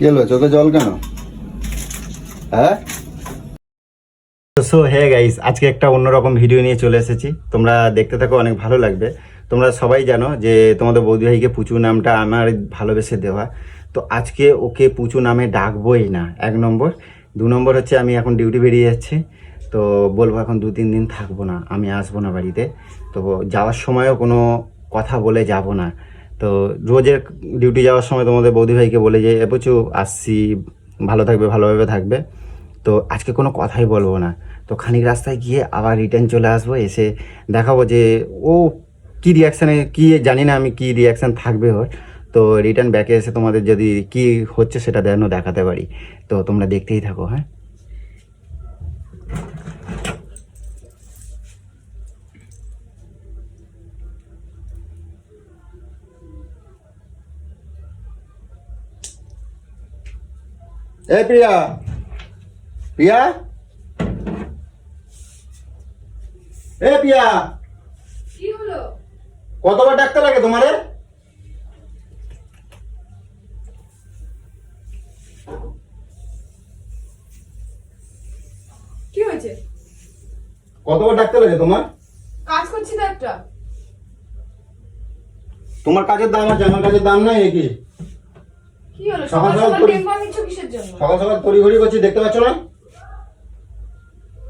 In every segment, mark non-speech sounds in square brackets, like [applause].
কি হলো জল কেন? হ্যাঁ? সো হে গাইস আজকে একটা অন্যরকম ভিডিও নিয়ে চলে এসেছি। তোমরা দেখতে থাকো, অনেক ভালো লাগবে। তোমরা সবাই জানো যে তোমাদের বৌদি ভাইকে পুচু নামটা আমার ভালোবেসে দেওয়া। তো আজকে ওকে পুচু নামে ডাকবোই না, এক নম্বর। দু নম্বর হচ্ছে আমি এখন ডিউটি বেরিয়ে যাচ্ছি। তো বলব এখন দু তিন দিন থাকব না, আমি আসব না বাড়িতে। তো যাওয়ার সময়ও কোনো কথা বলে যাব না। তো রোজের ডিউটি যাওয়ার সময় তোমাদের বৌদি ভাইকে বলে যে, এ পুচু আসছি, ভালো থাকবে, ভালোভাবে থাকবে। তো আজকে কোনো কথাই বলব না। তো খানিক রাস্তায় গিয়ে আবার রিটার্ন চলে আসব, এসে দেখাবো যে, ও কী রিয়াকশানে কি জানি না আমি কি রিয়াকশান থাকবে ওর। তো রিটার্ন ব্যাকে এসে তোমাদের যদি কি হচ্ছে সেটা যেন দেখাতে পারি। তো তোমরা দেখতেই থাকো হ্যাঁ? এ প্রিয়া। প্রিয়া? এ প্রিয়া। কি হলো? কতবার ডাকতে লাগে তোমারে? কি হয়েছে? কতবার ডাকতে লাগে তোমার? কাজ করছি তো একটা। তোমার কাজের দাম আছে আমার কাজের দাম নাই নাকি? সকাল সকাল সকাল সকাল তড়িঘড়ি করছি দেখতে পাচ্ছ না?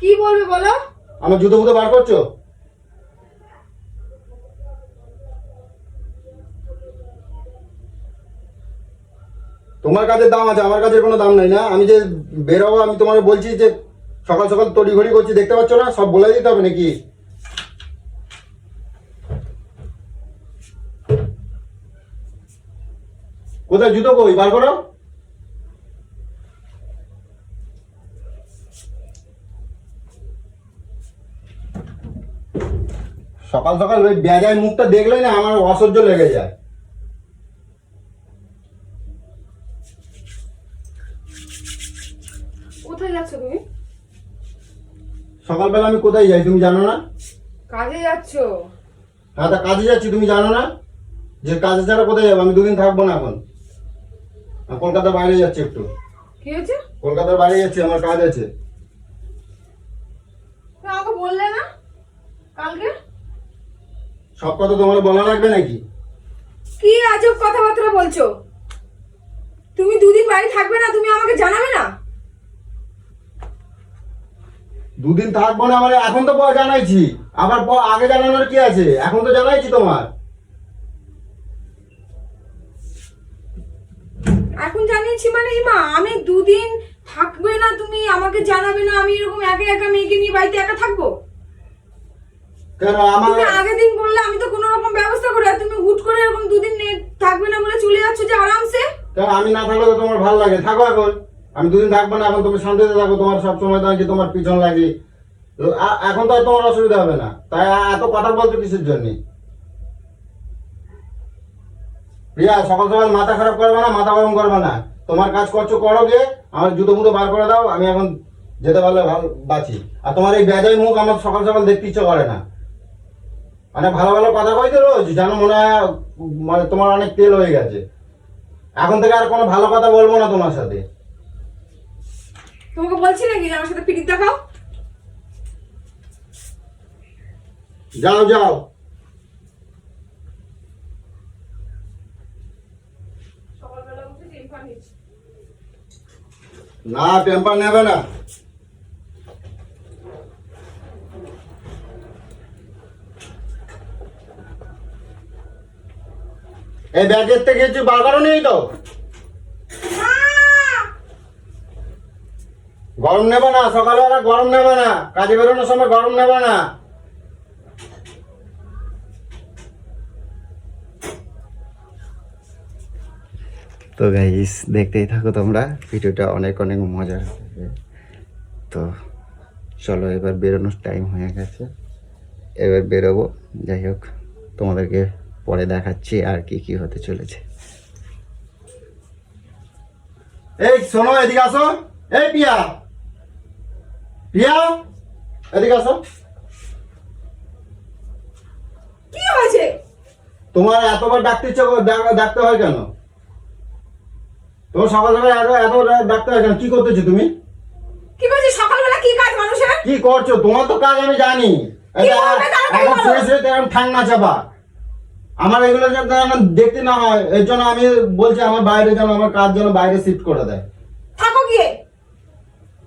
কি বলবে বলো? আমার জুতো ফুতো বার করছ? তোমার কাজের দাম আছে আমার কাজের কোনো দাম নাই না। আমি যে বেরোবো আমি তোমার বলছি যে সকাল সকাল তড়িঘড়ি করছি দেখতে পাচ্ছ না? সব বলে দিতে হবে নাকি? কোথায় জুতো কই? বার করো। সকাল সকাল ওই বেজায় মুখটা দেখলেই না আমার অসহ্য লেগে যায়। কোথায় যাচ্ছ তুমি? সকালবেলা আমি কোথায় যাই তুমি জানো না? কাজে যাচ্ছ? হ্যাঁ তা কাজে যাচ্ছি তুমি জানো না? যে কাজে ছাড়া কোথায় যাব? আমি দুদিন থাকব না এখন। কলকাতার বাইরে যাচ্ছি একটু। কি হয়েছে? কলকাতার বাইরে যাচ্ছি আমার কাজ আছে। আমাকে বললে না কালকে? সব কথা তোমার বলা লাগবে নাকি? কি আজব কথাবার্তা বলছো? তুমি দুদিন বাড়ি থাকবে না তুমি আমাকে জানাবে না? দুদিন থাকব না মানে এখন তো জানাইছি। আবার আগে জানানোর কি আছে? এখন তো জানাইছি তোমার। এখন জানিয়েছি মানে মা আমি দুদিন থাকবে না তুমি আমাকে জানাবে না আমি এরকম একা একা মেয়েকে নিয়ে বাড়িতে একা থাকব? কেন আমার তুমি আগের দিন বললে আমি তো কোনো রকম ব্যবস্থা করে তুমি হুট করে এরকম দুদিন থাকবে না বলে চলে যাচ্ছ যে আরামসে? কেন আমি না থাকলে তো তোমার ভালো লাগে? থাকো এখন। আমি দুদিন থাকব না এখন তুমি শান্তিতে থাকো তোমার সব সময় তো যে তোমার পিছন লাগে। এখন তো আর তোমার অসুবিধা হবে না। তাই এত কথা বলছো কিসের জন্য? প্রিয়া সকাল সকাল মাথা খারাপ করবে না মাথা গরম করবে না। তোমার কাজ করছ করো গিয়ে আমার জুতো মুতো বার করে দাও আমি এখন যেতে পারলে ভালো বাঁচি। আর তোমার এই বেজাই মুখ আমার সকাল সকাল দেখতে ইচ্ছে করে না। মানে ভালো ভালো কথা কইতে রোজ জানো মনে হয় মানে তোমার অনেক তেল হয়ে গেছে। এখন থেকে আর কোনো ভালো কথা বলব না তোমার সাথে। তোমাকে বলছি নাকি আমার সাথে দেখাও? যাও যাও সকালবেলা উঠে টেম্পার নিচ্ছি না টেম্পার নেবে না। এই ব্যাগের থেকে কিছু বার করো নেই তো? গরম নেবে না সকালবেলা গরম নেবে না কাজে বেরোনোর সময় গরম নেবে না। তো গাইস দেখতেই থাকো তোমরা। ভিডিওটা অনেক অনেক মজার হবে। তো চলো এবার বেরোনোর টাইম হয়ে গেছে। এবার বেরোবো। যাই হোক তোমাদেরকে পরে দেখাচ্ছি আর কি কি হতে চলেছে। এই শোনো এদিকে আসো। এই পিয়া। পিয়া এদিকে আসো। কি হয়েছে? তোমার এতবার ডাকতে ইচ্ছে করে- ডাকতে হয় কেন? তো সকাল সকাল এত এত ডাক্তার কেন? কি করতেছো তুমি? কি করছিস সকালবেলা কি কাজ মানুষের? কি করছ? তোমার তো কাজ আমি জানি। এখন বলো। শুয়ে শুয়ে তো এখন ঠান্ডা চাপা আমার এগুলো যেন দেখতে না হয় এর জন্য আমি বলছি আমার বাইরে যেন আমার কাজ যেন বাইরে শিফট করে দেয়। থাকো গিয়ে।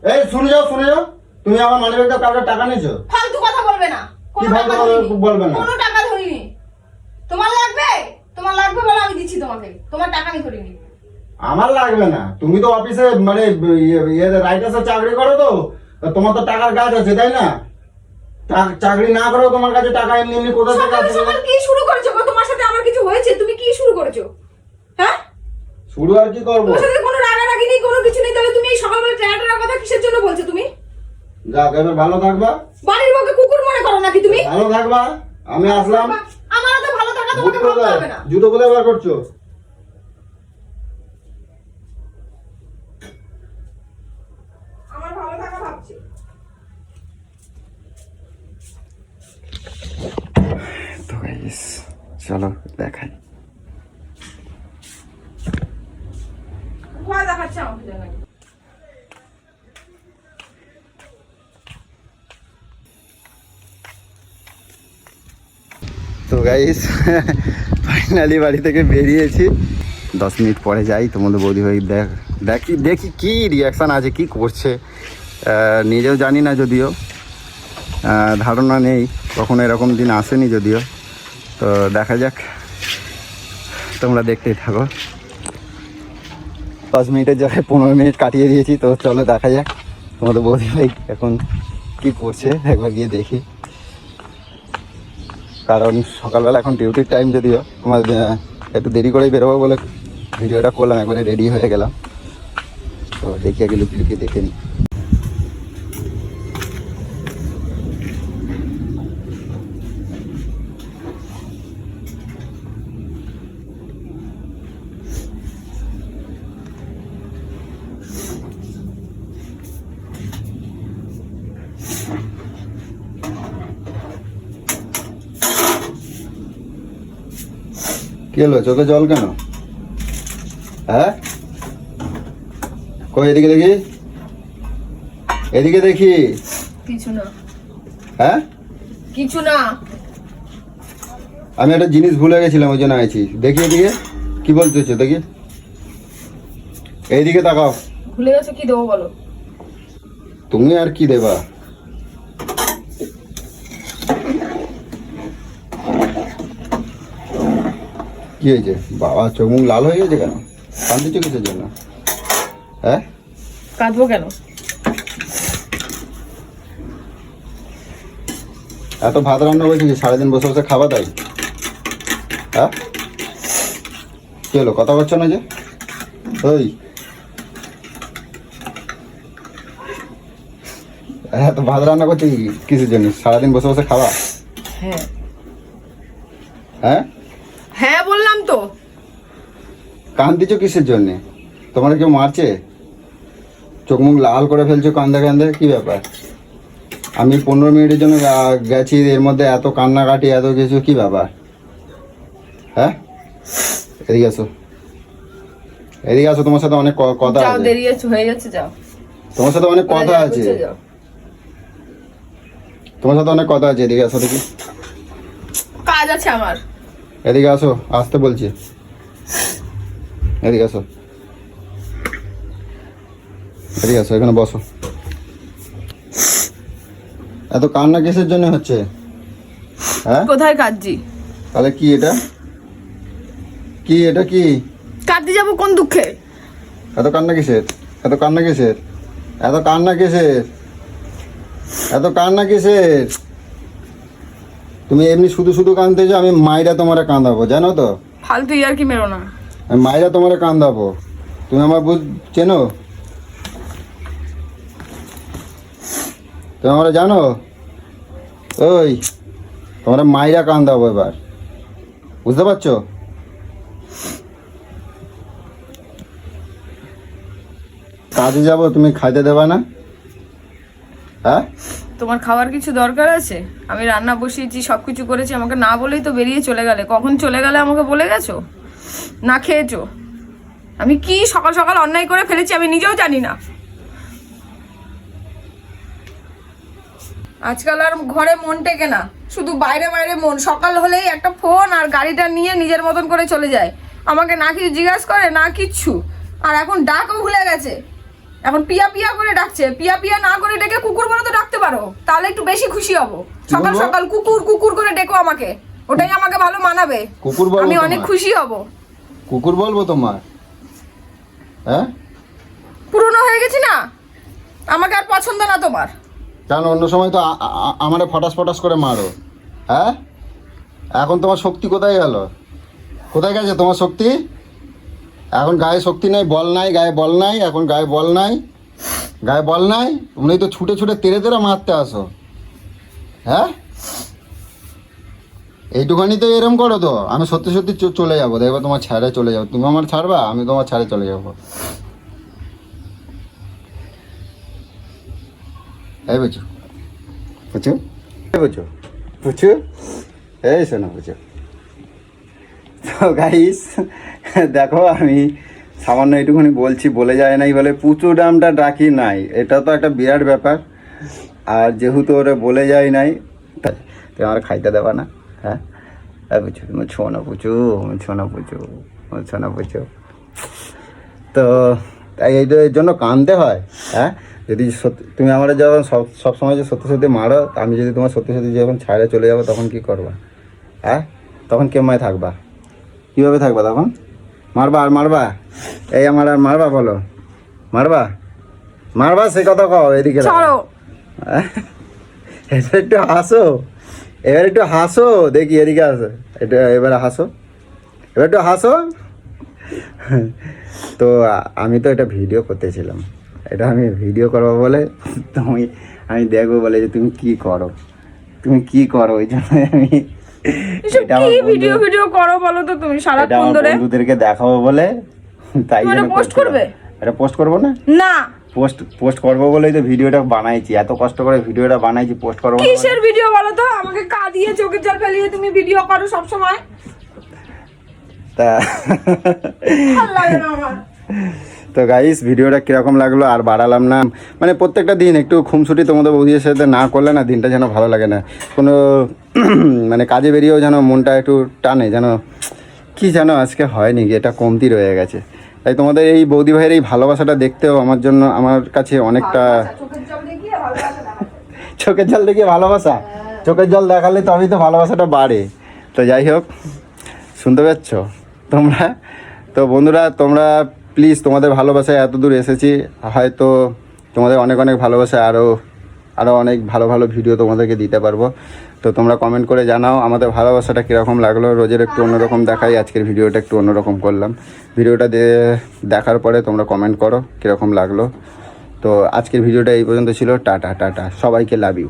এই শুনে যাও শুনে যাও। তুমি আমার মানি ব্যাগটা কাউকে টাকা নিয়েছো? ফালতু কথা বলবে না। কি ফালতু কথা বলবে না? কোনো টাকা ধরিনি। তোমার লাগবে? তোমার লাগবে বলে আমি দিচ্ছি তোমাকে। তোমার টাকা আমি ধরিনি। আমার লাগবে না। তুমি তো অফিসে মানে রাইটার্সের চাকরি করো তো তোমার তো টাকার কাজ আছে তাই না? চাকরি না করেও তোমার কাছে টাকা এমনি এমনি কোথা থেকে আসবে? কি শুরু করেছ গো? তোমার সাথে আমার কিছু হয়েছে? তুমি কি শুরু করেছ? হ্যাঁ? শুরু আর কি করব? তোমার সাথে কোনো রাগারাগি নেই কোনো কিছু নেই? তাহলে তুমি এই সকালবেলা ট্যাটার কথা কিসের জন্য বলছো তুমি? যাক এবার ভালো থাকবা। বাড়ির বউকে কুকুর মনে করো নাকি তুমি? ভালো থাকবা। আমি আসলাম। আমার তো ভালো থাকা জুতো তোমাকে হবে না। জুতো কোথায় বার করছ আমার ভালো থাকা ভাবছি তো গাইস চলো দেখাই। তো গাইস ফাইনালি বাড়ি থেকে বেরিয়েছি। দশ মিনিট পরে যাই তোমাদের বৌদি ভাই দেখ দেখি দেখি কি রিয়াকশান আছে কি করছে। নিজেও জানি না যদিও। ধারণা নেই কখনো এরকম দিন আসেনি যদিও। তো দেখা যাক। তোমরা দেখতেই থাকো। দশ মিনিটের জায়গায় পনেরো মিনিট কাটিয়ে দিয়েছি, তো চলো দেখা যাক। তোমাদের বৌদি ভাই এখন কি করছে, একবার গিয়ে দেখি। কারণ সকালবেলা এখন ডিউটির টাইম যদিও, তোমার একটু দেরি করেই বেরোবো বলে ভিডিওটা করলাম, একবারে রেডি হয়ে গেলাম। তো দেখি আগে লুকিয়ে লুকিয়ে দেখে নিই কি হলো চোখে জল কেন? হ্যাঁ? কই এদিকে দেখি? এদিকে দেখি? কিছু না। হ্যাঁ? কিছু না। আমি একটা জিনিস ভুলে গেছিলাম ওই জন্য আইছি। দেখি এদিকে কি বলতেছো দেখি। এইদিকে তাকাও। ভুলে গেছো কি দেবো বলো? তুমি আর কি দেবা? কি হয়েছে? বাবা চোখ মুখ লাল হয়ে গেছে কেন? কান্দিছো কিসের জন্য? হ্যাঁ? কাঁদবো কেন? এত ভাত রান্না করেছি সারাদিন বসে বসে খাওয়া তাই? হ্যাঁ? কি হলো কথা বলছো না যে? ওই। হ্যাঁ তো ভাত রান্না করছি কিসের জন্য? সারাদিন বসে বসে খাওয়া হ্যাঁ। হ্যাঁ? হ্যাঁ বললাম তো। কান্দিছো কিসের জন্যে? তোমার কেউ মারছে? চোখ মুখ লাল করে ফেলছো কান্দে কান্দে? কি ব্যাপার? আমি পনেরো মিনিটের জন্য গেছি এর মধ্যে এত কান্নাকাটি এত কিছু কি ব্যাপার? হ্যাঁ? এদিকে আসো। এদিকে আসো তোমার সাথে অনেক কথা আছে। দেরি হয়ে যাচ্ছে যাও। তোমার সাথে অনেক কথা আছে। তোমার সাথে অনেক কথা আছে এদিকে আসো দেখি। কাজ আছে আমার। এদিকে আসো আসতে বলছি। এদিকে আসো। এদিকে আসো এখানে বসো। এত কান্না কিসের জন্য হচ্ছে? হ্যাঁ? কোথায় কাঁদছি? তাহলে কি এটা? কি এটা কি? কাঁদতে যাব কোন দুঃখে? এত কান্না কিসের? এত কান্না কিসের? এত কান্না কিসের? এত কান্না কিসের? তুমি এমনি শুধু শুধু কাঁদতে কাঁদতেছো আমি মাইরা তোমারে কাঁদাবো জানো তো? ফালতু ইয়ার কি মেরো না। আমি মাইরা তোমারে কান্দাবো তুমি আমার বুঝ চেনো? তুমি আমরা জানো? ওই তোমার মাইরা কান্দাবো এবার। বুঝতে পারছ? কাজে যাব তুমি খাইতে দেবা না? হ্যাঁ? তোমার খাওয়ার কিছু দরকার আছে? আমি রান্না বসিয়েছি সব কিছু করেছি, আমাকে না বলেই তো বেরিয়ে চলে গেলে। কখন চলে গেলে আমাকে বলে গেছো? না খেয়েছো? আমি কি সকাল সকাল অন্যায় করে ফেলেছি আমি নিজেও জানি না। আজকাল আর ঘরে মন টেকে না। শুধু বাইরে বাইরে মন। সকাল হলেই একটা ফোন আর গাড়িটা নিয়ে নিজের মতন করে চলে যায়। আমাকে না কিছু জিজ্ঞাসা করে, না কিচ্ছু। আর এখন ডাকও ভুলে গেছে। এখন পিয়া পিয়া করে ডাকছে পিয়া পিয়া না করে ডেকে কুকুর বলে তো ডাকতে পারো। তাহলে একটু বেশি খুশি হব। সকাল সকাল কুকুর কুকুর করে ডেকো আমাকে। ওটাই আমাকে ভালো মানাবে। কুকুর বলব আমি অনেক খুশি হব। কুকুর বলব তোমার? হ্যাঁ? পুরনো হয়ে গেছি না? আমাকে আর পছন্দ না তোমার। কারণ অন্য সময় তো আমারে ফটাস ফটাস করে মারো। হ্যাঁ? এখন তোমার শক্তি কোথায় গেল? কোথায় গেছে তোমার শক্তি? এখন গায়ে শক্তি নাই, বল নাই, গায়ে বল নাই, এখন গায়ে বল নাই, গায়ে বল নাই তুমি তো ছুটে ছুটে তেড়ে তেড়ে মারতে আসো। হ্যাঁ? এইটুখানি তো এরম করো তো, আমি সত্যি সত্যি চলে যাব, দেখব তোমার ছাড়ে চলে যাব। তুমি আমার ছাড়বা, আমি তোমার ছাড়ে চলে যাব। এই বুঝছ? বুঝছ? এই এই শোনো, বুঝছ? তো গাইস [laughs] দেখো, আমি সামান্য একটুখানি বলছি, বলে যায় নাই বলে পুচু ডামটা ডাকি নাই। এটা তো একটা বিরাট ব্যাপার। আর যেহেতু ওরা বলে যায় নাই তুমি আমার খাইতে দেবা না হ্যাঁ? পুচু আমার ছোনা পুচু আমার ছোনা পুচু আমার ছোনা পুচু। তো, তাই এই জন্য কানতে হয় হ্যাঁ? যদি সত্যি তুমি আমার যখন সব সবসময় যে সত্যি সত্যি মারো, আমি যদি তোমার সত্যি সত্যি যখন ছাড়ে চলে যাব, তখন কি করবা হ্যাঁ? তখন কেময় থাকবা? কীভাবে থাকবা তখন? মারবা আর মারবা? এই আমার আর মারবা বলো। মারবা? মারবা সে কথা কও এদিকে? [laughs] এবার একটু হাসো। এবার একটু হাসো দেখি এদিকে আসো এটা এবারে হাসো। এবার একটু হাসো। তো আমি তো এটা ভিডিও করতেছিলাম। এটা আমি ভিডিও করব বলে তুমি আমি দেখব বলে যে তুমি কি করো। তুমি কি করো? ওই জন্য আমি এটা কি ভিডিও ভিডিও করো বলো তো তুমি এটা সারাক্ষণ ধরে। বন্ধুদেরকে দেখাবো বলে তাই জন্য post করবে? এটা পোস্ট করব না? না। পোস্ট পোস্ট করব বলেই তো ভিডিওটা বানাইছি এত কষ্ট করে ভিডিওটা বানাইছি পোস্ট করব কিসের ভিডিও বলো তো? আমাকে কাঁদিয়ে চোখের জল ফেলিয়ে তুমি ভিডিও করো সব সময় তা ভালো লাগে না আমার। তো গাইস ভিডিওটা কীরকম লাগল আর বাড়ালাম না। মানে প্রত্যেকটা দিন একটু খুমছুটি তোমাদের বৌদির সাথে না করলে না দিনটা যেন ভালো লাগে না। কোনো [clears throat] মানে কাজে বেরিয়েও যেন মনটা একটু টানে যেন কি যেন আজকে হয়নি এটা কমতি রয়ে গেছে। তাই তোমাদের এই বৌদি ভাইয়ের এই ভালোবাসাটা দেখতেও আমার জন্য আমার কাছে অনেকটা চোখের জল দেখিয়ে ভালোবাসা? চোখের জল ভালোবাসা চোখের জল দেখালে তবেই তো ভালোবাসাটা বাড়ে। তো যাই হোক শুনতে পাচ্ছ তোমরা? তো বন্ধুরা তোমরা প্লিজ তোমাদের ভালোবাসায় এত দূর এসেছি। হয়তো তোমাদের অনেক অনেক ভালোবাসা আরও আরও অনেক ভালো ভালো ভিডিও তোমাদেরকে দিতে পারব। তো তোমরা কমেন্ট করে জানাও আমাদের ভালোবাসাটা কীরকম লাগল। রোজের একটু অন্যরকম দেখাই, আজকের ভিডিওটা একটু অন্যরকম করলাম। ভিডিওটা দেখার পরে তোমরা কমেন্ট করো কীরকম লাগল। তো আজকের ভিডিওটা এই পর্যন্ত ছিল। Tata tata. সবাইকে লাভ ইউ